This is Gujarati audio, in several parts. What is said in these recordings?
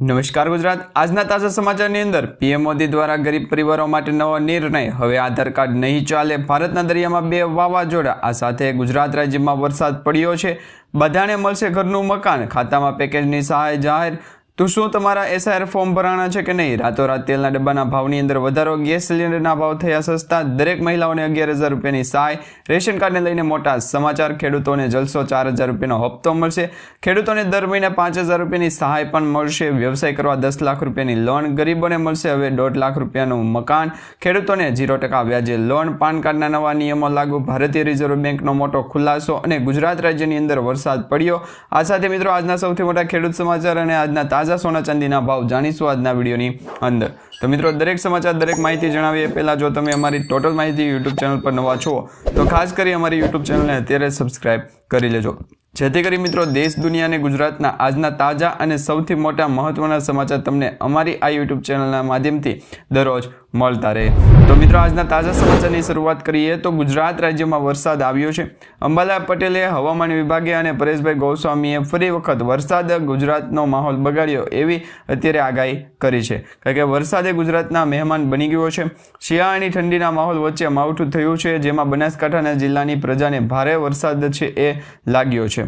નમસ્કાર ગુજરાત. આજના તાજા સમાચારની અંદર પીએમ મોદી દ્વારા ગરીબ પરિવારો માટે નવો નિર્ણય. હવે આધાર કાર્ડ નહીં ચાલે ભારતના દરિયામાં બે વાવાઝોડા. આ સાથે ગુજરાત રાજ્યમાં વરસાદ પડ્યો છે. બધાને મળશે ઘરનું મકાન. ખાતામાં પેકેજની સહાય જાહેર તો શું તમારા એસઆઈઆર ફોર્મ ભરાણા છે કે નહીં? રાતોરાત તેલના ડબ્બાના ભાવની અંદર વધારો, ગેસ સિલિન્ડરના ભાવ થયા સસ્તા, દરેક મહિલાઓને અગિયાર હજાર રૂપિયાની સહાય, રેશન કાર્ડને લઈને મોટા સમાચાર, ખેડૂતોને જલસો ચાર હજાર રૂપિયાનો હપ્તો મળશે. ખેડૂતોને દર મહિને પાંચ હજાર રૂપિયાની સહાય પણ મળશે. વ્યવસાય કરવા દસ લાખ રૂપિયાની લોન ગરીબોને મળશે. હવે દોઢ લાખ રૂપિયાનું મકાન, ખેડૂતોને ઝીરો ટકા વ્યાજે લોન, પાન કાર્ડના નવા નિયમો લાગુ, ભારતીય રિઝર્વ બેંકનો મોટો ખુલાસો અને ગુજરાત રાજ્યની અંદર વરસાદ પડ્યો. આ સાથે મિત્રો, આજના સૌથી મોટા ખેડૂત સમાચાર અને આજના તાજા સોના ચાંદીના ભાવ જાણીશું આજના વિડીયોની અંદર. તો મિત્રો, દરેક સમાચાર, દરેક માહિતી જણાવીએ. પહેલાં જો તમે અમારી ટોટલ માહિતી યુટ્યુબ ચેનલ પર નવા છો, તો ખાસ કરી અમારી યુટ્યુબ ચેનલને અત્યારે સબસ્ક્રાઇબ કરી લેજો. જેથી કરી મિત્રો, દેશ, દુનિયા અને ગુજરાતના આજના તાજા અને સૌથી મોટા મહત્વના સમાચાર તમને અમારી આ યુટ્યુબ ચેનલના માધ્યમથી દરરોજ મળતા રહે. તો મિત્રો, આજના તાજા સમાચારની શરૂઆત કરીએ તો ગુજરાત રાજ્યમાં વરસાદ આવ્યો છે. અંબાલા પટેલે હવામાન વિભાગે અને પરેશભાઈ ગોસ્વામીએ ફરી વખત વરસાદ ગુજરાતનો માહોલ બગાડ્યો એવી અત્યારે આગાહી કરી છે. કારણ કે વરસાદે ગુજરાતના મહેમાન બની ગયો છે. શિયાળાની ઠંડીના માહોલ વચ્ચે માવઠું થયું છે, જેમાં બનાસકાંઠાના જિલ્લાની પ્રજાને ભારે વરસાદ છે એ લાગ્યો છે.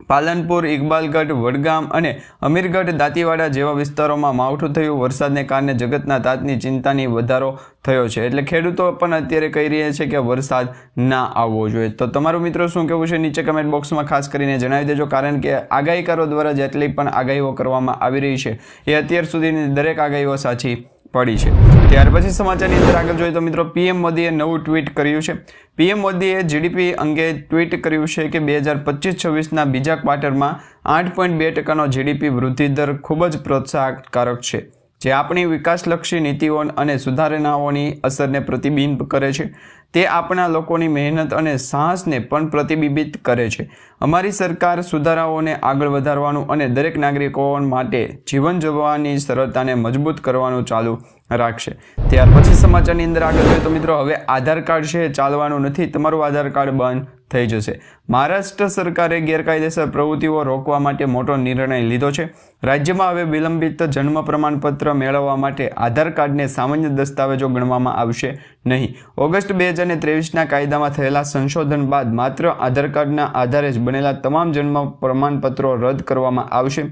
પાલનપુર, ઇકબાલગઢ, વડગામ અને અમીરગઢ, દાંતીવાડા જેવા વિસ્તારોમાં માવઠું થયું. વરસાદને કારણે જગતના તાતની ચિંતાની વધારો થયો છે. એટલે ખેડૂતો પણ અત્યારે કહી રહ્યા છે કે વરસાદ ના આવવો જોઈએ. તો તમારું મિત્રો શું કહેવું છે? નીચે કમેન્ટ બોક્સમાં ખાસ કરીને જણાવી દેજો. કારણ કે આગાહીકારો દ્વારા જેટલી પણ આગાહીઓ કરવામાં આવી રહી છે, એ અત્યાર સુધીની દરેક આગાહીઓ સાચી પડી છે. ત્યાર પછી સમાચારની અંદર આગળ જોઈએ તો મિત્રો પીએમ મોદીએ નવું ટ્વીટ કર્યું છે. પીએમ મોદીએ જીડીપી અંગે ટ્વીટ કર્યું છે કે બે હજાર પચીસ છવ્વીસના બીજા ક્વાર્ટરમાં આઠ પોઈન્ટ બે ટકાનો જીડીપી વૃદ્ધિ દર ખૂબ જ પ્રોત્સાહકારક છે, જે આપણી વિકાસલક્ષી નીતિઓ અને સુધારણાઓની અસરને પ્રતિબિંબ કરે છે. તે આપણા લોકોની મહેનત અને સાહસને પણ પ્રતિબિંબિત કરે છે. અમારી સરકાર સુધારાઓને આગળ વધારવાનું અને દરેક નાગરિકો માટે જીવન જીવવાની સરળતાને મજબૂત કરવાનું ચાલુ રાખશે. ત્યાર પછી સમાચારની અંદર આગળ જોઈએ તો મિત્રો, હવે આધાર કાર્ડ છે, ચાલવાનું નથી, તમારું આધાર કાર્ડ બંધ થઈ જશે. મહારાષ્ટ્ર સરકારે ગેરકાયદેસર પ્રવૃત્તિઓ રોકવા માટે મોટો નિર્ણય લીધો છે. રાજ્યમાં હવે વિલંબિત જન્મ પ્રમાણપત્ર મેળવવા માટે આધાર કાર્ડને સામાન્ય દસ્તાવેજો ગણવામાં આવશે નહીં. ઓગસ્ટ બે હજાર ત્રેવીસના કાયદામાં થયેલા સંશોધન બાદ માત્ર આધાર કાર્ડના આધારે જ બનેલા તમામ જન્મ પ્રમાણપત્રો રદ કરવામાં આવશે.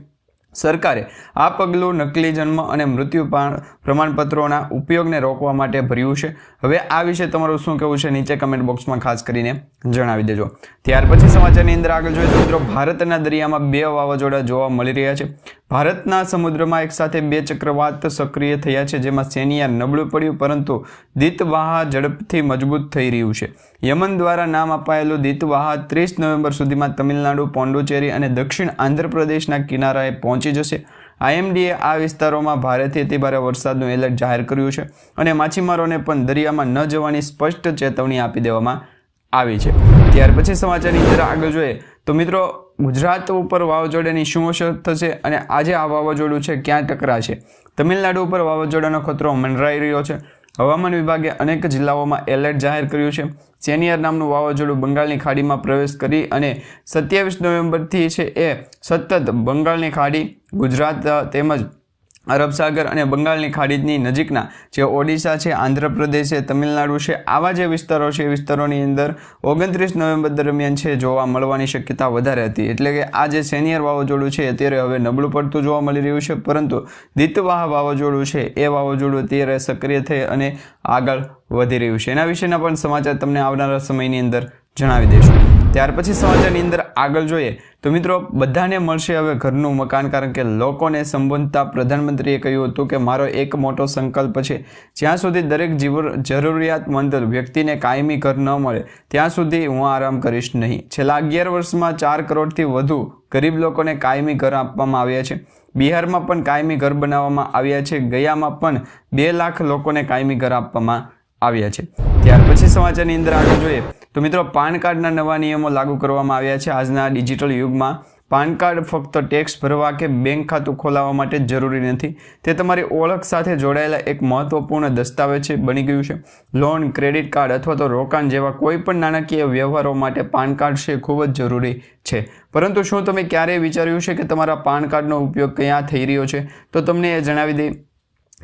સરકારે આ પગલું નકલી જન્મ અને મૃત્યુ પ્રમાણપત્રોના ઉપયોગને રોકવા માટે ભર્યું છે. હવે આ વિશે તમારું શું કહેવું છે? નીચે કમેન્ટ બોક્સમાં ખાસ કરીને. જણાવી દેજો. ત્યાર પછી સમાચારની અંદર આગળ જોઈએ તો મિત્રો, ભારતના દરિયામાં બે વાવાઝોડા જોવા મળી રહ્યા છે. ભારતના સમુદ્રમાં એકસાથે બે ચક્રવાત સક્રિય થયા છે, જેમાં સેનિયા નબળું પડ્યું, પરંતુ દીતવાહા ઝડપથી મજબૂત થઈ રહ્યું છે. યમન દ્વારા નામ અપાયેલું દીતવાહા ત્રીસ નવેમ્બર સુધીમાં તમિલનાડુ પોંડુચેરી અને દક્ષિણ આંધ્રપ્રદેશના કિનારાએ પહોંચી જશે. આઈએમડીએ આ વિસ્તારોમાં ભારેથી અતિભારે વરસાદનું એલર્ટ જાહેર કર્યું છે અને માછીમારોને પણ દરિયામાં ન જવાની સ્પષ્ટ ચેતવણી આપી દેવામાં આવી છે. ત્યાર પછી સમાચારની અંદર આગળ જોઈએ તો મિત્રો, ગુજરાત ઉપર વાવાઝોડાની શું અસર થશે અને આજે આ વાવાઝોડું છે, ક્યાં ટકરાશે તમિલનાડુ ઉપર વાવાઝોડાનો ખતરો મંડરાઈ રહ્યો છે. હવામાન વિભાગે અનેક જિલ્લાઓમાં એલર્ટ જાહેર કર્યું છે. સેનિયર નામનું વાવાઝોડું બંગાળની ખાડીમાં પ્રવેશ કરી અને સત્યાવીસ નવેમ્બરથી છે એ સતત બંગાળની ખાડી, ગુજરાત તેમજ અરબ સાગર અને બંગાળની ખાડીની નજીકના જે ઓડિશા છે, આંધ્રપ્રદેશ છે, તમિલનાડુ છે, આવા જે વિસ્તારો છે, એ વિસ્તારોની અંદર ઓગણત્રીસ નવેમ્બર દરમિયાન છે, જોવા મળવાની શક્યતા વધારે હતી. એટલે કે આ જે સેનિયર વાવાઝોડું છે, અત્યારે હવે નબળું પડતું જોવા મળી રહ્યું છે, પરંતુ દિતવાહ વાવાઝોડું છે, એ વાવાઝોડું અત્યારે સક્રિય થઈ અને આગળ વધી રહ્યું છે. એના વિશેના પણ સમાચાર તમને આવનારા સમયની અંદર જણાવી દઈશું. ત્યાર પછી સમાચારની અંદર આગળ જોઈએ તો મિત્રો બધાને મળશે હવે ઘરનું મકાન કારણ કે લોકોને સંબોધતા પ્રધાનમંત્રીએ કહ્યું હતું કે મારો એક મોટો સંકલ્પ છે, જ્યાં સુધી દરેક જીવ જરૂરિયાતમંદ વ્યક્તિને કાયમી ઘર ન મળે, ત્યાં સુધી હું આરામ કરીશ નહીં. છેલ્લા અગિયાર વર્ષમાં ચાર કરોડથી વધુ ગરીબ લોકોને કાયમી ઘર આપવામાં આવ્યા છે. બિહારમાં પણ કાયમી ઘર બનાવવામાં આવ્યા છે. ગયામાં પણ બે લાખ લોકોને કાયમી ઘર આપવામાં આવ્યા છે. ત્યાર પછી સમાચારની અંદર આગળ જોઈએ તો મિત્રો, પાન કાર્ડના નવા નિયમો લાગુ કરવામાં આવ્યા છે. આજના ડિજિટલ યુગમાં પાન કાર્ડ ફક્ત ટેક્સ ભરવા કે બેંક ખાતું ખોલાવવા માટે જરૂરી નથી. તે તમારી ઓળખ સાથે જોડાયેલા એક મહત્વપૂર્ણ દસ્તાવેજ છે, બની ગયું છે. લોન, ક્રેડિટ કાર્ડ અથવા તો રોકાણ જેવા કોઈ પણ નાણાકીય વ્યવહારો માટે પાન કાર્ડ છે, ખૂબ જ જરૂરી છે. પરંતુ શું તમે ક્યારેય વિચાર્યું છે કે તમારા પાન કાર્ડનો ઉપયોગ ક્યાં થઈ રહ્યો છે? તો તમને એ જણાવી દઈ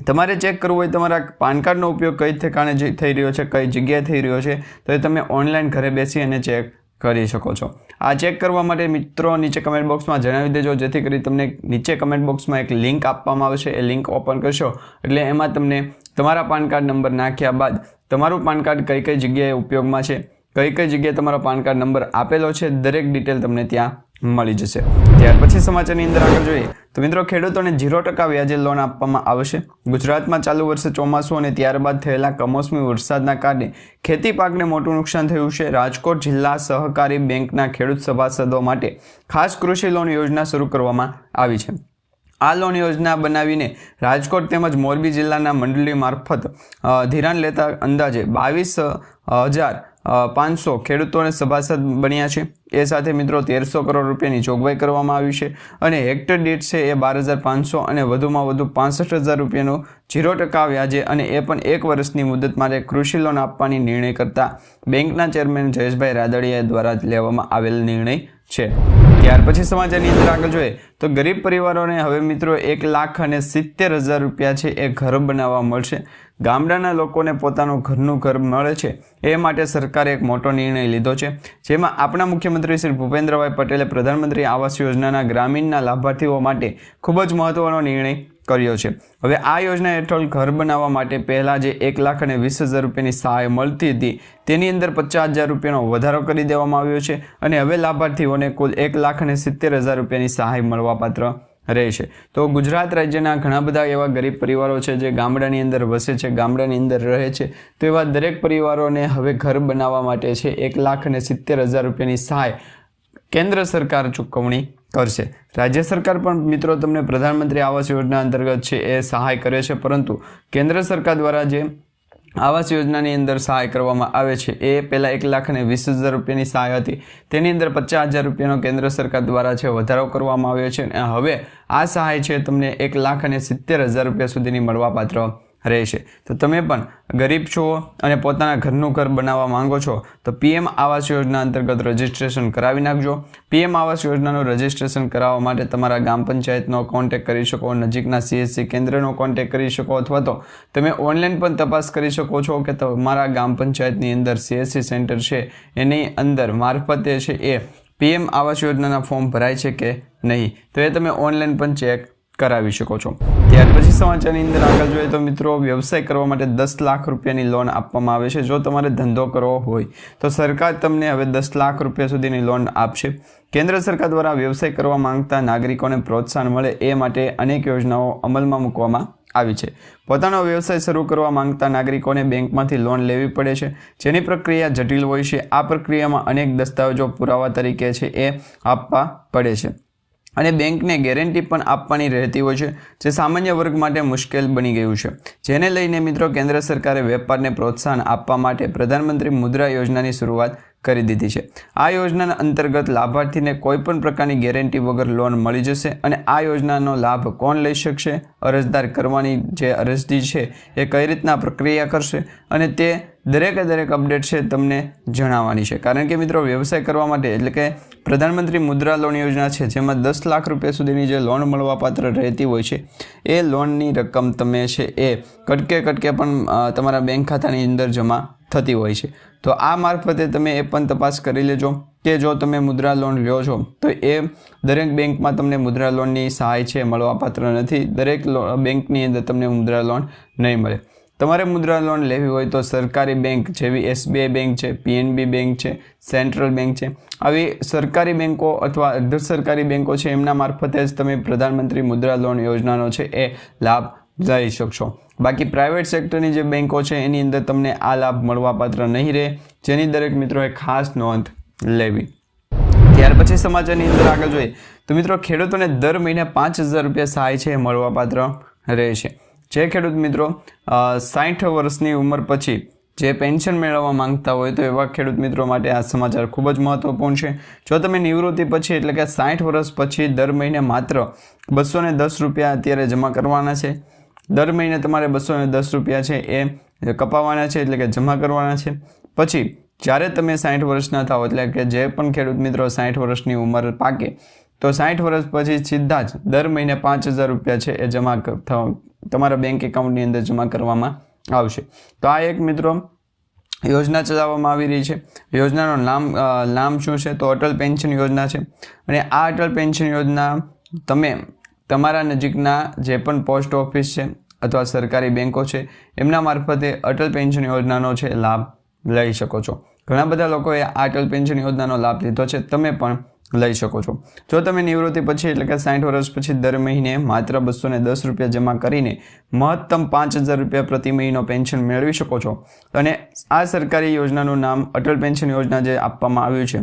તમારે ચેક કરવું હોય, તમારા પાન કાર્ડનો ઉપયોગ કઈ ઠેકાણે થઈ રહ્યો છે, કઈ જગ્યાએ થઈ રહ્યો છે, તો એ તમે ઓનલાઈન ઘરે બેસી અને ચેક કરી શકો છો. આ ચેક કરવા માટે મિત્રો નીચે કમેન્ટ બોક્સમાં જણાવી દેજો, જેથી કરી તમને નીચે કમેન્ટ બોક્સમાં એક લિંક આપવામાં આવશે. એ લિંક ઓપન કરશો, એટલે એમાં તમને તમારા પાન કાર્ડ નંબર નાખ્યા બાદ તમારું પાન કાર્ડ કઈ કઈ જગ્યાએ ઉપયોગમાં છે કઈ કઈ જગ્યાએ તમારો પાન કાર્ડ નંબર આપેલો છે, દરેક ડિટેલ તમને ત્યાં મળી જશે. ત્યાર પછી સમાચારની અંદર આગળ જોઈએ, તો મિત્રો ખેડૂતોને ઝીરો ટકા વ્યાજે લોન આપવામાં આવશે. ગુજરાતમાં ચાલુ વર્ષે ચોમાસું અને ત્યારબાદ થયેલા કમોસમી વરસાદના કારણે ખેતી પાકને મોટું નુકસાન થયું છે. રાજકોટ જિલ્લા સહકારી બેંકના ખેડૂત સભાસદો માટે ખાસ કૃષિ લોન યોજના શરૂ કરવામાં આવી છે. આ લોન યોજના બનાવીને રાજકોટ તેમજ મોરબી જિલ્લાના મંડળી મારફત ધિરાણ લેતા અંદાજે બાવીસ હજાર પાંચસો ખેડૂતોને સભાસદ બન્યા છે. એ સાથે મિત્રો તેરસો કરોડ રૂપિયાની જોગવાઈ કરવામાં આવી છે અને હેક્ટર દીઠ છે એ બાર હજાર પાંચસો અને વધુમાં વધુ પાસઠ હજાર રૂપિયાનું ઝીરો ટકા વ્યાજે અને એ પણ એક વર્ષની મુદત માટે કૃષિ લોન આપવાની નિર્ણય કરતા બેંકના ચેરમેન જયેશભાઈ રાદડિયા દ્વારા લેવામાં આવેલ નિર્ણય છે. ત્યાર પછી સમાચારની અંદર આગળ જોઈએ તો ગરીબ પરિવારોને હવે મિત્રો એક લાખ અને સિત્તેર હજાર રૂપિયા છે એ ઘર બનાવવા મળશે. ગામડાના લોકોને પોતાનું ઘરનું ઘર મળે છે. એ માટે સરકારે એક મોટો નિર્ણય લીધો છે. જેમાં આપણા મુખ્યમંત્રી શ્રી ભૂપેન્દ્રભાઈ પટેલે પ્રધાનમંત્રી આવાસ યોજનાના ગ્રામીણના લાભાર્થીઓ માટે ખૂબ જ મહત્વનો નિર્ણય કર્યો છે. હવે આ યોજના હેઠળ ઘર બનાવવા માટે પહેલાં જે એક લાખ અને વીસ હજાર રૂપિયાની સહાય મળતી હતી, તેની અંદર પચાસ હજાર રૂપિયાનો વધારો કરી દેવામાં આવ્યો છે અને હવે લાભાર્થીઓને કુલ એક લાખ અને સિત્તેર હજાર રૂપિયાની સહાય મળવાપાત્ર રહેશે તો ગુજરાત રાજ્યના ઘણા બધા એવા ગરીબ પરિવારો છે જે ગામડાની અંદર વસે છે, ગામડાની અંદર રહે છે. તો એવા દરેક પરિવારોને હવે ઘર બનાવવા માટે છે એક લાખ અને સિત્તેર હજાર રૂપિયાની સહાય કેન્દ્ર સરકાર ચૂકવણી કરશે. રાજ્ય સરકાર પણ મિત્રો તમને પ્રધાનમંત્રી આવાસ યોજના અંતર્ગત છે એ સહાય કરે છે. પરંતુ કેન્દ્ર સરકાર દ્વારા જે આવાસ યોજનાની અંદર સહાય કરવામાં આવે છે. એ પહેલાં એક લાખ અને વીસ હજાર રૂપિયાની સહાય હતી. તેની અંદર પચાસ હજાર રૂપિયાનો કેન્દ્ર સરકાર દ્વારા છે વધારો કરવામાં આવ્યો છે અને હવે આ સહાય છે તમને એક લાખ અને સિત્તેર હજાર રૂપિયા સુધીની મળવાપાત્ર રહેશે. તો તમે પણ ગરીબ છો અને પોતાના ઘરનું ઘર બનાવવા માંગો છો, તો પીએમ આવાસ યોજના અંતર્ગત રજિસ્ટ્રેશન કરાવી નાખજો. પીએમ આવાસ યોજનાનું રજિસ્ટ્રેશન કરાવવા માટે તમારા ગ્રામ પંચાયતનો કોન્ટેક કરી શકો, નજીકના સીએસસી કેન્દ્રનો કોન્ટેક કરી શકો, અથવા તો તમે ઓનલાઈન પણ તપાસ કરી શકો છો કે તમારા ગ્રામ પંચાયતની અંદર સીએસસી સેન્ટર છે, એની અંદર મારફતે છે એ પીએમ આવાસ યોજનાના ફોર્મ ભરાય છે કે નહીં. તો એ તમે ઓનલાઈન પણ ચેક કરાવી શકો છો. ત્યાર પછી સમાચારની અંદર આગળ જોઈએ તો મિત્રો, વ્યવસાય કરવા માટે દસ લાખ રૂપિયાની લોન આપવામાં આવે છે. જો તમારે ધંધો કરવો હોય, તો સરકાર તમને હવે દસ લાખ રૂપિયા સુધીની લોન આપશે. કેન્દ્ર સરકાર દ્વારા વ્યવસાય કરવા માંગતા નાગરિકોને પ્રોત્સાહન મળે એ માટે અનેક યોજનાઓ અમલમાં મૂકવામાં આવી છે. પોતાનો વ્યવસાય શરૂ કરવા માંગતા નાગરિકોને બેંકમાંથી લોન લેવી પડે છે. જેની પ્રક્રિયા જટિલ હોય છે. આ પ્રક્રિયામાં અનેક દસ્તાવેજો પુરાવા તરીકે છે એ આપવા પડે છે. અને બેંકને ગેરંટી પણ આપવાની રહેતી હોય છે, જે સામાન્ય વર્ગ માટે મુશ્કેલ બની ગયું છે. જેને લઈને મિત્રો, કેન્દ્ર સરકારે વેપારને પ્રોત્સાહન આપવા માટે પ્રધાનમંત્રી મુદ્રા યોજનાની શરૂઆત કરી દીધી છે. આ યોજનાના અંતર્ગત લાભાર્થીને કોઈપણ પ્રકારની ગેરંટી વગર લોન મળી જશે અને આ યોજનાનો લાભ કોણ લઈ શકશે? અરજદાર કરવાની જે અરજી છે એ કઈ રીતના પ્રક્રિયા કરશે અને તે દરેકે દરેક અપડેટ છે તમને જણાવવાની છે. કારણ કે મિત્રો, વ્યવસાય કરવા માટે એટલે કે પ્રધાનમંત્રી મુદ્રા લોન યોજના છે, જેમાં દસ લાખ રૂપિયા સુધીની જે લોન મળવાપાત્ર રહેતી હોય છે, એ લોનની રકમ તમે છે એ કટકે કટકે પણ તમારા બેંક ખાતાની અંદર જમા થતી હોય છે. તો આ મારફતે તમે એ પણ તપાસ કરી લેજો કે જો તમે મુદ્રા લોન લ્યો છો, તો એ દરેક બેંકમાં તમને મુદ્રા લોનની સહાય છે, મળવાપાત્ર નથી. દરેક બેંકની અંદર તમને મુદ્રા લોન નહીં મળે. તમારે મુદ્રા લોન લેવી હોય તો સરકારી બેંક જેવી એસબીઆઈ બેંક છે, પીએનબી બેંક છે, સેન્ટ્રલ બેંક છે. આવી સરકારી બેંકો અથવા અર્ધ સરકારી બેંકો છે, એમના મારફતે જ તમે પ્રધાનમંત્રી મુદ્રા લોન યોજનાનો છે, એ લાભ લઈ શકશો બાકી પ્રાઇવેટ સેક્ટરની જે બેન્કો છે, એની અંદર તમને આ લાભ મળવાપાત્ર નહીં રહે, જેની દરેક મિત્રોએ ખાસ નોંધ લેવી. ત્યાર પછી સમાચારની અંદર આગળ જોઈએ. તો મિત્રો, ખેડૂતોને દર મહિને પાંચ હજાર રૂપિયા સહાય છે, એ મળવાપાત્ર રહેશે. જે ખેડૂત મિત્રો સાઠ વર્ષની ઉંમર પછી જે પેન્શન મેળવવા માંગતા હોય, તો એવા ખેડૂત મિત્રો માટે આ સમાચાર ખૂબ જ મહત્વપૂર્ણ છે. જો તમે નિવૃત્તિ પછી, એટલે કે સાઠ વર્ષ પછી દર મહિને માત્ર બસો દસ રૂપિયા અત્યારે જમા કરવાના છે દર મહિને તમારે બસો દસ રૂપિયા છે એ કપાવવાના છે, એટલે કે જમા કરવાના છે. પછી, જ્યારે તમે સાઠ વર્ષના થાઓ, એટલે કે જે પણ ખેડૂત મિત્રો સાઠ વર્ષની ઉંમર પાકે, તો સાઠ વર્ષ પછી સીધા જ દર મહિને પાંચ હજાર રૂપિયા છે એ જમા તમારા બેંક એકાઉન્ટની અંદર જમા કરવામાં આવશે. તો આ એક મિત્રો યોજના ચલાવવામાં આવી રહી છે. યોજનાનો નામ નામ શું છે? તો અટલ પેન્શન યોજના છે. અને આ અટલ પેન્શન યોજના તમે તમારા નજીકના જે પણ પોસ્ટ ઓફિસ છે અથવા સરકારી બેંકો છે, એમના મારફતે અટલ પેન્શન યોજનાનો છે લાભ લઈ શકો છો. ઘણા બધા લોકોએ આ અટલ પેન્શન યોજનાનો લાભ લીધો છે, તમે પણ લઈ શકો છો. જો તમે નિવૃત્તિ પછી એટલે કે સાઠ વર્ષ પછી દર મહિને માત્ર બસો દસ રૂપિયા જમા કરીને મહત્તમ પાંચ હજાર રૂપિયા પ્રતિ મહિનો પેન્શન મેળવી શકો છો અને આ સરકારી યોજનાનું નામ અટલ પેન્શન યોજના જે આપવામાં આવ્યું છે,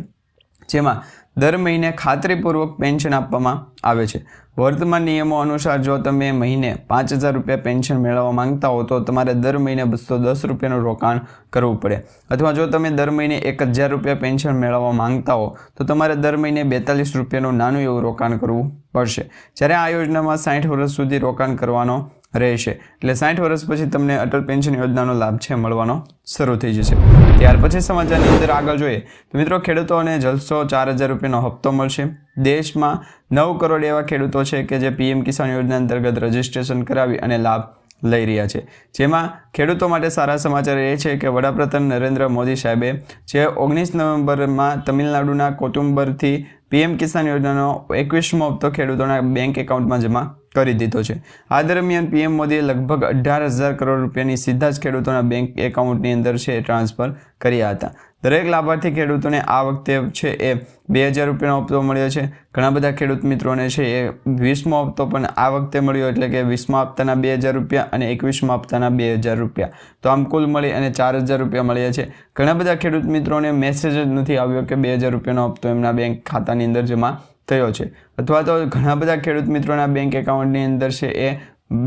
જેમાં દર મહિને ખાતરીપૂર્વક પેન્શન આપવામાં આવે છે. વર્તમાન નિયમો અનુસાર જો તમે મહિને પાંચ હજાર રૂપિયા પેન્શન મેળવવા માંગતા હો, તો તમારે દર મહિને બસો દસ રૂપિયાનું રોકાણ કરવું પડે. અથવા જો તમે દર મહિને એક હજાર રૂપિયા પેન્શન મેળવવા માંગતા હો, તો તમારે દર મહિને બેતાલીસ રૂપિયાનું નાનું એવું રોકાણ કરવું પડશે. જ્યારે આ યોજનામાં સાઠ વર્ષ સુધી રોકાણ કરવાનો રહેશે. એટલે સાઠ વર્ષ પછી તમને અટલ પેન્શન યોજનાનો લાભ છે, મળવાનો શરૂ થઈ જશે. ત્યાર પછી સમાચારની અંદર આગળ જોઈએ તો મિત્રો, ખેડૂતોને જલસો ચાર હજાર રૂપિયાનો હપ્તો મળશે. દેશમાં નવ કરોડ એવા ખેડૂતો છે કે જે પીએમ કિસાન યોજના અંતર્ગત રજીસ્ટ્રેશન કરાવી અને લાભ લઈ રહ્યા છે. જેમાં ખેડૂતો માટે સારા સમાચાર એ છે કે વડાપ્રધાન નરેન્દ્ર મોદી સાહેબે જે ઓગણીસ નવેમ્બરમાં તમિલનાડુના કોટુંબરથી પીએમ કિસાન યોજનાનો એકવીસમો હપ્તો ખેડૂતોના બેંક એકાઉન્ટમાં જમા કરી દીધો છે. આ દરમિયાન પીએમ મોદીએ લગભગ અઢાર હજાર કરોડ રૂપિયાની સીધા જ ખેડૂતોના બેંક એકાઉન્ટની અંદર છે ટ્રાન્સફર કર્યા હતા. દરેક લાભાર્થી ખેડૂતોને આ વખતે છે એ બે હજાર રૂપિયાનો હપ્તો મળ્યો છે. ઘણા બધા ખેડૂત મિત્રોને છે એ વીસમો હપ્તો પણ આ વખતે મળ્યો એટલે કે વીસમા હપ્તાના બે હજાર રૂપિયા અને એકવીસમા હપ્તાના બે હજાર રૂપિયા. તો આમ કુલ મળી અને ચાર હજાર રૂપિયા મળ્યા છે. ઘણા બધા ખેડૂત મિત્રોને મેસેજ જ નથી આવ્યો કે બે હજાર રૂપિયાનો હપ્તો એમના બેંક ખાતાની અંદર જમા થયો છે. અથવા તો ઘણા બધા ખેડૂત મિત્રોના બેંક એકાઉન્ટની અંદર છે એ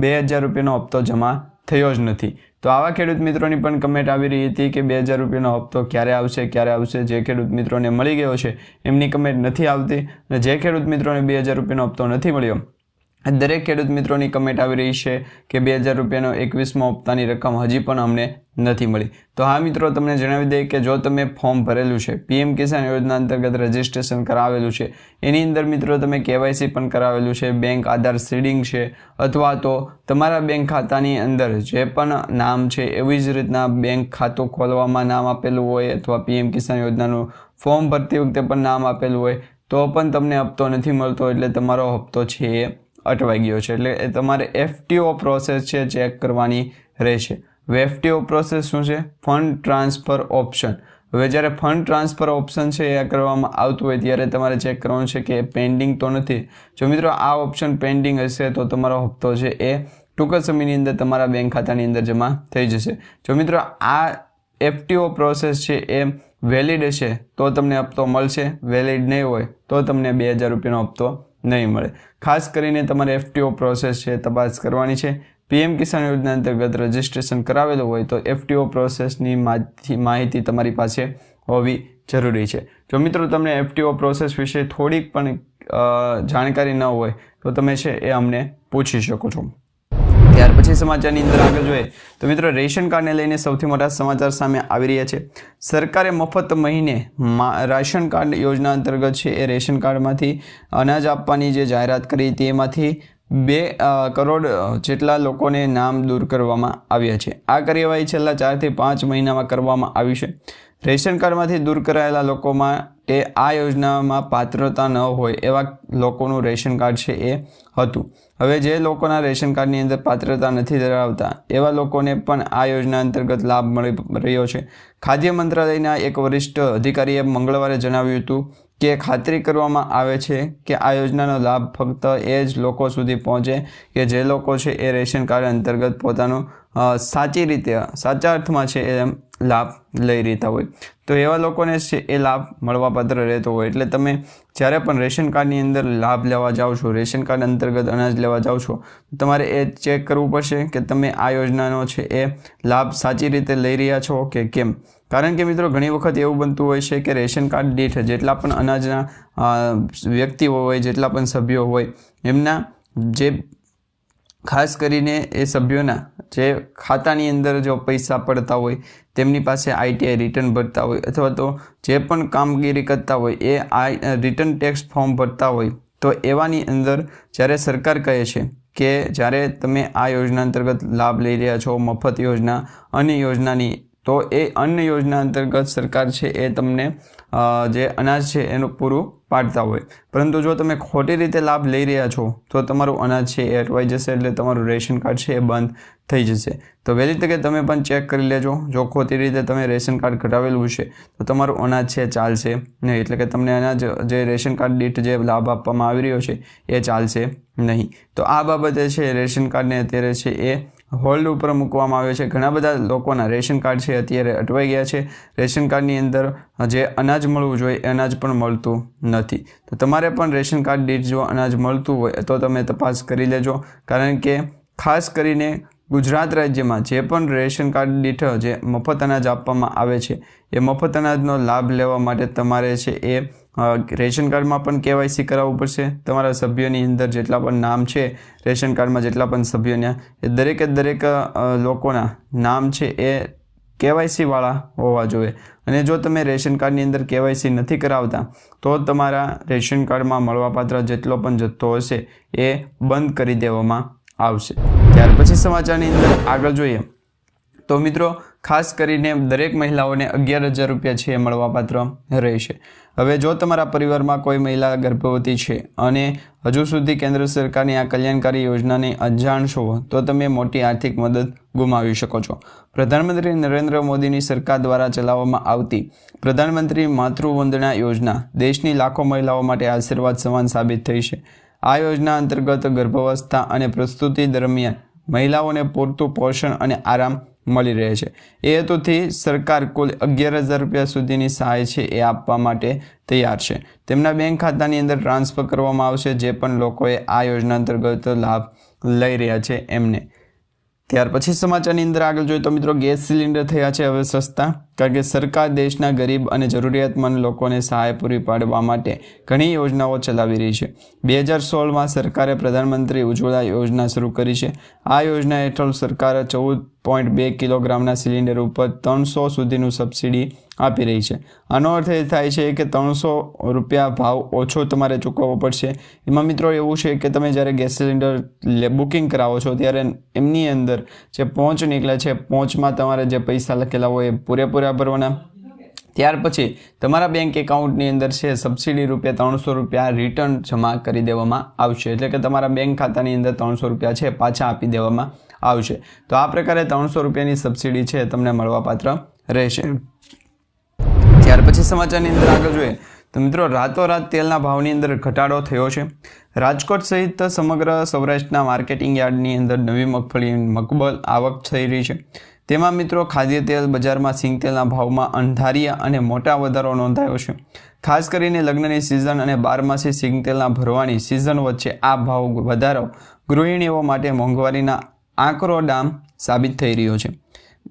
બે હજાર રૂપિયાનો હપ્તો જમા થયો જ નથી. તો આવા ખેડૂત મિત્રોની પણ કમેન્ટ આવી રહી હતી કે બે હજાર રૂપિયાનો હપ્તો ક્યારે આવશે ક્યારે આવશે, જે ખેડૂત મિત્રોને મળી ગયો છે એમની કમેન્ટ નથી આવતી. અને જે ખેડૂત મિત્રોને બે હજાર રૂપિયાનો હપ્તો નથી મળ્યો દરેક ખેડૂત મિત્રોની કમેન્ટ આવી રહી છે કે બે હજાર રૂપિયાનો એકવીસમો હપ્તાની રકમ હજી પણ અમને નથી મળી. તો હા મિત્રો, તમને જણાવી દઈએ કે જો તમે ફોર્મ ભરેલું છે, પીએમ કિસાન યોજના અંતર્ગત રજીસ્ટ્રેશન કરાવેલું છે, એની અંદર મિત્રો તમે કેવાયસી પણ કરાવેલું છે, બેંક આધાર સીડિંગ છે, અથવા તો તમારા બેંક ખાતાની અંદર જે પણ નામ છે, એવી જ રીતના બેંક ખાતું ખોલવામાં નામ આપેલું હોય અથવા પીએમ કિસાન યોજનાનું ફોર્મ ભરતી વખતે પણ નામ આપેલું હોય, તો પણ તમને હપ્તો નથી મળતો એટલે તમારો હપ્તો છે એ અટવાઈ ગયો છે. એટલે તમારે એફટીઓ પ્રોસેસ છે ચેક કરવાની રહેશે. હવે એફટીઓ પ્રોસેસ શું છે? ફંડ ટ્રાન્સફર ઓપ્શન હવે જ્યારે ફંડ ટ્રાન્સફર ઓપ્શન છે એ કરવામાં આવતું હોય ત્યારે તમારે ચેક કરવાનું છે કે પેન્ડિંગ તો નથી. જો મિત્રો આ ઓપ્શન પેન્ડિંગ હશે તો તમારો હપ્તો છે એ ટૂંક સમયની અંદર તમારા બેંક ખાતાની અંદર જમા થઈ જશે. જો મિત્રો આ એફટીઓ પ્રોસેસ છે એ વેલિડ હશે તો તમને હપ્તો મળશે. વેલિડ નહીં હોય તો તમને બે હજાર રૂપિયાનો હપ્તો નહીં મળે. ખાસ કરીને તમારે એફટીઓ પ્રોસેસ છે તપાસ કરવાની છે. પીએમ કિસાન યોજના અંતર્ગત રજીસ્ટ્રેશન કરાવેલું હોય તો એફટીઓ પ્રોસેસની માહિતી તમારી પાસે હોવી જરૂરી છે. જો મિત્રો તમને એફટીઓ પ્રોસેસ વિશે થોડીક પણ જાણકારી ન હોય તો તમે છે એ અમને પૂછી શકો છો. ત્યાર પછી સમાચારની અંદર આગળ જોઈએ તો મિત્રો રેશન કાર્ડને લઈને સૌથી મોટા સમાચાર સામે આવી રહ્યા છે. સરકારે મફત મહિને રાશન કાર્ડ યોજના અંતર્ગત છે એ રેશન કાર્ડમાંથી અનાજ આપવાની જે જાહેરાત કરી હતી એમાંથી બે કરોડ જેટલા લોકોને નામ દૂર કરવામાં આવ્યા છે. આ કાર્યવાહી છેલ્લા ચારથી પાંચ મહિનામાં કરવામાં આવી છે. રેશન કાર્ડમાંથી દૂર કરાયેલા લોકોમાં એ આ યોજનામાં પાત્રતા ન હોય એવા લોકોનું રેશન કાર્ડ છે એ હતું. હવે જે લોકોના રેશન કાર્ડની અંદર પાત્રતા નથી ધરાવતા, એવા લોકોને પણ આ યોજના અંતર્ગત લાભ મળી રહ્યો છે. ખાદ્ય મંત્રાલયના એક વરિષ્ઠ અધિકારીએ મંગળવારે જણાવ્યું હતું કે ખાતરી કરવામાં આવે છે કે આ યોજનાનો લાભ ફક્ત એ જ લોકો સુધી પહોંચે કે જે લોકો છે એ રેશન કાર્ડ અંતર્ગત પોતાનું સાચી રીતે, સાચા અર્થમાં છે એ લાભ લઈ રહેતા હોય. તો એવા લોકોને છે એ લાભ મળવાપાત્ર રહેતો હોય. એટલે તમે જ્યારે પણ રેશન કાર્ડની અંદર લાભ લેવા જાઓ છો, રેશન કાર્ડ અંતર્ગત અનાજ લેવા જાઓ છો તમારે એ ચેક કરવું પડશે કે તમે આ યોજનાનો છે એ લાભ સાચી રીતે લઈ રહ્યા છો કે કેમ? કારણ કે મિત્રો, ઘણી વખત એવું બનતું હોય છે કે રેશન કાર્ડ દીઠ જેટલા પણ અનાજના વ્યક્તિઓ હોય, જેટલા પણ સભ્યો હોય, એમના જે ખાસ કરીને એ સભ્યોના જે ખાતાની અંદર જો પૈસા પડતા હોય, તેમની પાસે આઈટીઆઈ રિટર્ન ભરતા હોય અથવા તો જે પણ કામગીરી કરતા હોય, એ આ રિટર્ન ટેક્સ ફોર્મ ભરતા હોય, તો એવાની અંદર જ્યારે સરકાર કહે છે કે જ્યારે તમે આ યોજના અંતર્ગત લાભ લઈ રહ્યા છો, મફત યોજના, અન્ય યોજનાની તો એ અન્ય યોજના અંતર્ગત સરકાર છે એ તમને જે અનાજ છે એનું પૂરું પાડતા હોય. પરંતુ જો તમે ખોટી રીતે લાભ લઈ રહ્યા છો, તો તમારું અનાજ છે એ અટવાઈ જશે એટલે તમારું રેશન કાર્ડ છે એ બંધ થઈ જશે. તો વહેલી તકે તમે પણ ચેક કરી લેજો. જો ખોટી રીતે તમે રેશન કાર્ડ કઢાવેલું છે તો તમારું અનાજ છે ચાલશે નહીં. એટલે કે તમને અનાજ, જે રેશન કાર્ડ દીઠ જે લાભ આપવામાં આવી રહ્યો છે, એ ચાલશે નહીં. તો આ બાબતે છે રેશન કાર્ડને અત્યારે છે એ હોલ્ડ ઉપર મૂકવામાં આવ્યો છે. ઘણા બધા લોકોના રેશન કાર્ડ છે, અત્યારે અટવાઈ ગયા છે. રેશન કાર્ડની અંદર જે અનાજ મળવું જોઈએ અનાજ પણ મળતું નથી. તો તમારે પણ રેશન કાર્ડ દીઠ જો અનાજ મળતું હોય, તો તમે તપાસ કરી લેજો. કારણ કે ખાસ કરીને ગુજરાત રાજ્યમાં જે પણ રેશન કાર્ડ દીઠ જે મફત અનાજ આપવામાં આવે છે, એ મફત અનાજનો લાભ લેવા માટે તમારે છે એ રેશન કાર્ડમાં પણ કેવાયસી કરાવવું પડશે? તમારા સભ્યોની અંદર જેટલા પણ નામ છે, રેશન કાર્ડમાં જેટલા પણ સભ્યોના, એ દરેકે દરેક લોકોના નામ છે એ કેવાયસીવાળા હોવા જોઈએ. અને જો તમે રેશન કાર્ડની અંદર કેવાયસી નથી કરાવતા, તો તમારા રેશન કાર્ડમાં મળવાપાત્ર જેટલો પણ જથ્થો હશે એ બંધ કરી દેવામાં આવશે. ત્યાર પછી સમાચારની અંદર આગળ જોઈએ. તો મિત્રો, ખાસ કરીને દરેક મહિલાઓને અગિયાર હજાર રૂપિયા છે એ મળવાપાત્ર રહેશે. હવે જો તમારા પરિવારમાં કોઈ મહિલા ગર્ભવતી છે અને હજુ સુધી કેન્દ્ર સરકારની આ કલ્યાણકારી યોજનાને અજાણ છો, તો તમે મોટી આર્થિક મદદ ગુમાવી શકો છો. પ્રધાનમંત્રી નરેન્દ્ર મોદીની સરકાર દ્વારા ચલાવવામાં આવતી પ્રધાનમંત્રી માતૃવંદના યોજના દેશની લાખો મહિલાઓ માટે આશીર્વાદ સમાન સાબિત થઈ છે. આ યોજના અંતર્ગત ગર્ભાવસ્થા અને પ્રસ્તુતિ દરમિયાન મહિલાઓને પૂરતું પોષણ અને આરામ મળી રહે છે. એ હેતુથી સરકાર કુલ અગિયાર હજાર રૂપિયા સુધીની સહાય છે એ આપવા માટે તૈયાર છે. તેમના બેંક ખાતાની અંદર ટ્રાન્સફર કરવામાં આવશે, જે પણ લોકોએ આ યોજના અંતર્ગત લાભ લઈ રહ્યા છે એમને. ત્યાર પછી સમાચારની અંદર આગળ જોઈએ તો મિત્રો ગેસ સિલિન્ડર થયા છે હવે સસ્તા, કારણ કે સરકાર દેશના ગરીબ અને જરૂરિયાતમંદ લોકોને સહાય પૂરી પાડવા માટે ઘણી યોજનાઓ ચલાવી રહી છે. બે હજાર સોળમાં સરકારે પ્રધાનમંત્રી ઉજ્જવલા યોજના શરૂ કરી છે. આ યોજના હેઠળ સરકારે ચૌદ પોઈન્ટ બે કિલોગ્રામના સિલિન્ડર ઉપર ત્રણસો સુધીનું સબસિડી આપી રહી છે. આનો અર્થ એ થાય છે કે ત્રણસો રૂપિયા ભાવ ઓછો તમારે ચૂકવવો પડશે. એમાં મિત્રો એવું છે કે તમે જ્યારે ગેસ સિલિન્ડર બુકિંગ કરાવો છો ત્યારે એમની અંદર જે પહોંચ નીકળે છે, પહોંચમાં તમારે જે પૈસા લખેલા હોય એ પૂરેપૂરા ભરવાના. ત્યાર પછી તમારા બેંક એકાઉન્ટની અંદર છે સબસિડી રૂપિયા ત્રણસો રૂપિયા રિટર્ન જમા કરી દેવામાં આવશે. એટલે કે તમારા બેંક ખાતાની અંદર ત્રણસો રૂપિયા છે પાછા આપી દેવામાં આવશે. તો આ પ્રકારે ત્રણસો રૂપિયાની સબસિડી છે તમને મળવાપાત્ર રહેશે. ત્યાર પછી સમાચારની અંદર આગળ જોઈએ. તો મિત્રો, રાતોરાત તેલના ભાવની અંદર ઘટાડો થયો છે. રાજકોટ સહિત સમગ્ર સૌરાષ્ટ્રના માર્કેટિંગ યાર્ડની અંદર નવી મગફળી મકબલ આવક થઈ રહી છે. તેમાં મિત્રો, ખાદ્ય તેલ બજારમાં સિંગ તેલના ભાવમાં અંધારિયા અને મોટા વધારો નોંધાયો છે. ખાસ કરીને લગ્નની સિઝન અને બારમાસી સિંગ તેલના ભરવાની સિઝન વચ્ચે આ ભાવ વધારો ગૃહિણીઓ માટે મોંઘવારીના આંકરો ડામ સાબિત થઈ રહ્યો છે.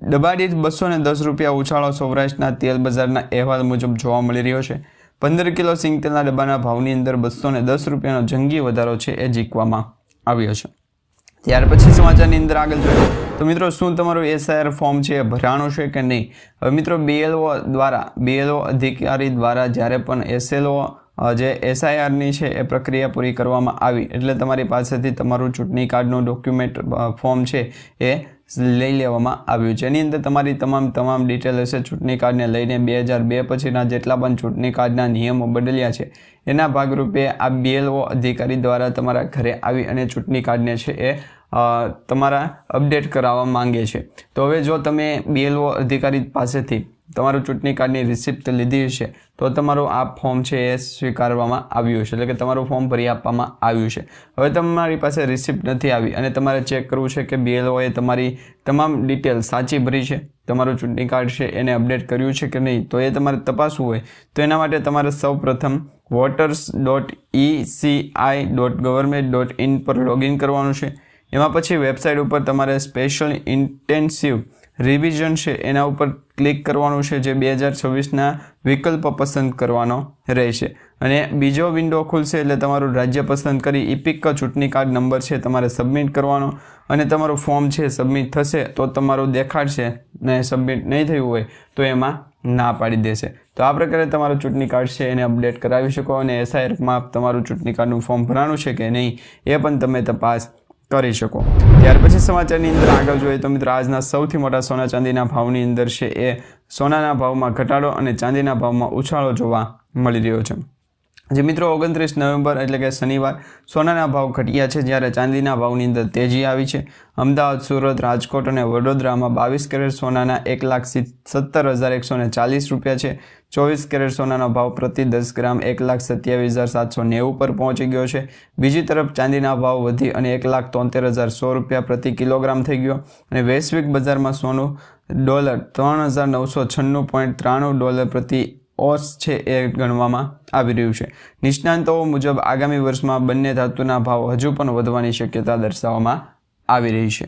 ડબ્બા દીઠ બસો ને દસ રૂપિયા ઉછાળો સૌરાષ્ટ્રના તેલ બજારના અહેવાલ મુજબ જોવા મળી રહ્યો છે. પંદર કિલો સિંગ તેલના ડબ્બાના ભાવની અંદર બસો ને દસ રૂપિયાનો જંગી વધારો છે એ જીકવામાં આવ્યો છે. ત્યાર પછી સમાચારની અંદર આગળ જોઈએ. તો મિત્રો, શું તમારું એસઆઈઆર ફોર્મ છે ભરાણું છે કે નહીં? હવે મિત્રો બીએલઓ દ્વારા બીએલઓ અધિકારી દ્વારા જ્યારે પણ એસએલઓ જે એસઆઈઆરની છે, એ પ્રક્રિયા પૂરી કરવામાં આવી. એટલે તમારી પાસેથી તમારું ચૂંટણી કાર્ડનું ડોક્યુમેન્ટ ફોર્મ છે, એ લઈ લેવામાં આવ્યું છે. એની અંદર તમારી તમામ તમામ ડિટેલ હશે. ચૂંટણી કાર્ડને લઈને બે હજાર બે પછીના જેટલા પણ ચૂંટણી કાર્ડના નિયમો બદલ્યા છે. એના ભાગરૂપે આ બીએલઓ અધિકારી દ્વારા તમારા ઘરે આવી અને ચૂંટણી કાર્ડને છે એ તમારા અપડેટ કરાવવા માંગે છે. તો હવે જો તમે બીએલઓ અધિકારી પાસેથી તમારું ચૂંટણી કાર્ડની રિસિપ્ટ લીધી હશે, તો તમારું આ ફોર્મ છે એ સ્વીકારવામાં આવ્યું છે એટલે કે તમારું ફોર્મ ભરી આપવામાં આવ્યું છે. હવે તમારી પાસે રિસિપ્ટ નથી આવી અને તમારે ચેક કરવું છે કે બીએલઓએ તમારી તમામ ડિટેલ સાચી ભરી છે, તમારું ચૂંટણી કાર્ડ છે, એને અપડેટ કર્યું છે કે નહીં, તો એ તમારે તપાસવું હોય. તો એના માટે તમારે સૌ પ્રથમ voters dot ECI dot government dot in પર લોગિન કરવાનું છે. એમાં પછી વેબસાઇટ ઉપર તમારે સ્પેશિયલ ઇન્ટેન્સિવ રિવિઝન છે, એના ઉપર ક્લિક કરવાનું છે, જે બે હજાર છવ્વીસના વિકલ્પ પસંદ કરવાનો રહેશે. અને બીજો વિન્ડો ખુલશે એટલે તમારું રાજ્ય પસંદ કરી ઇપિક ચૂંટણી કાર્ડ નંબર છે તમારે સબમિટ કરવાનો. અને તમારું ફોર્મ છે સબમિટ થશે, તો તમારું દેખાડશે ને સબમિટ નહીં થયું હોય, તો એમાં ના પાડી દેશે. તો આ પ્રકારે તમારું ચૂંટણી કાર્ડ છે, એને અપડેટ કરાવી શકો અને એસઆઈઆરમાં તમારું ચૂંટણી કાર્ડનું ફોર્મ ભરાણું છે કે નહીં, એ પણ તમે તપાસ કરી શકો. ત્યાર પછી સમાચારની અંદર આગળ જોઈએ તો મિત્રો, આજના સૌથી મોટા સોના ચાંદીના ભાવની અંદર છે એ, સોનાના ભાવમાં ઘટાડો અને ચાંદીના ભાવમાં ઉછાળો જોવા મળી રહ્યો છે. જે મિત્રો, ઓગણત્રીસ નવેમ્બર એટલે કે શનિવાર સોનાના ભાવ ઘટ્યા છે જ્યારે ચાંદીના ભાવની અંદર તેજી આવી છે. અમદાવાદ, સુરત, રાજકોટ અને વડોદરામાં બાવીસ કેરેટ સોનાના એક લાખ સત્તર હજાર એકસો ને ચાલીસ રૂપિયા છે. ચોવીસ કેરેટ સોનાનો ભાવ પ્રતિ દસ ગ્રામ એક લાખ સત્યાવીસ હજાર સાતસો નેવું પર પહોંચી ગયો છે. બીજી તરફ ચાંદીના ભાવ વધી અને એક લાખ તોતેર હજાર સો રૂપિયા પ્રતિ કિલોગ્રામ થઈ ગયો અને વૈશ્વિક બજારમાં સોનું ડોલર ત્રણ હજાર નવસો છન્નું પોઈન્ટ ત્રાણું ડોલર પ્રતિ ઓસ છે એ ગણવામાં આવી રહ્યું છે. નિષ્ણાંતો મુજબ આગામી વર્ષમાં બંને ધાતુના ભાવ હજુ પણ વધવાની શક્યતા દર્શાવવામાં આવી રહી છે.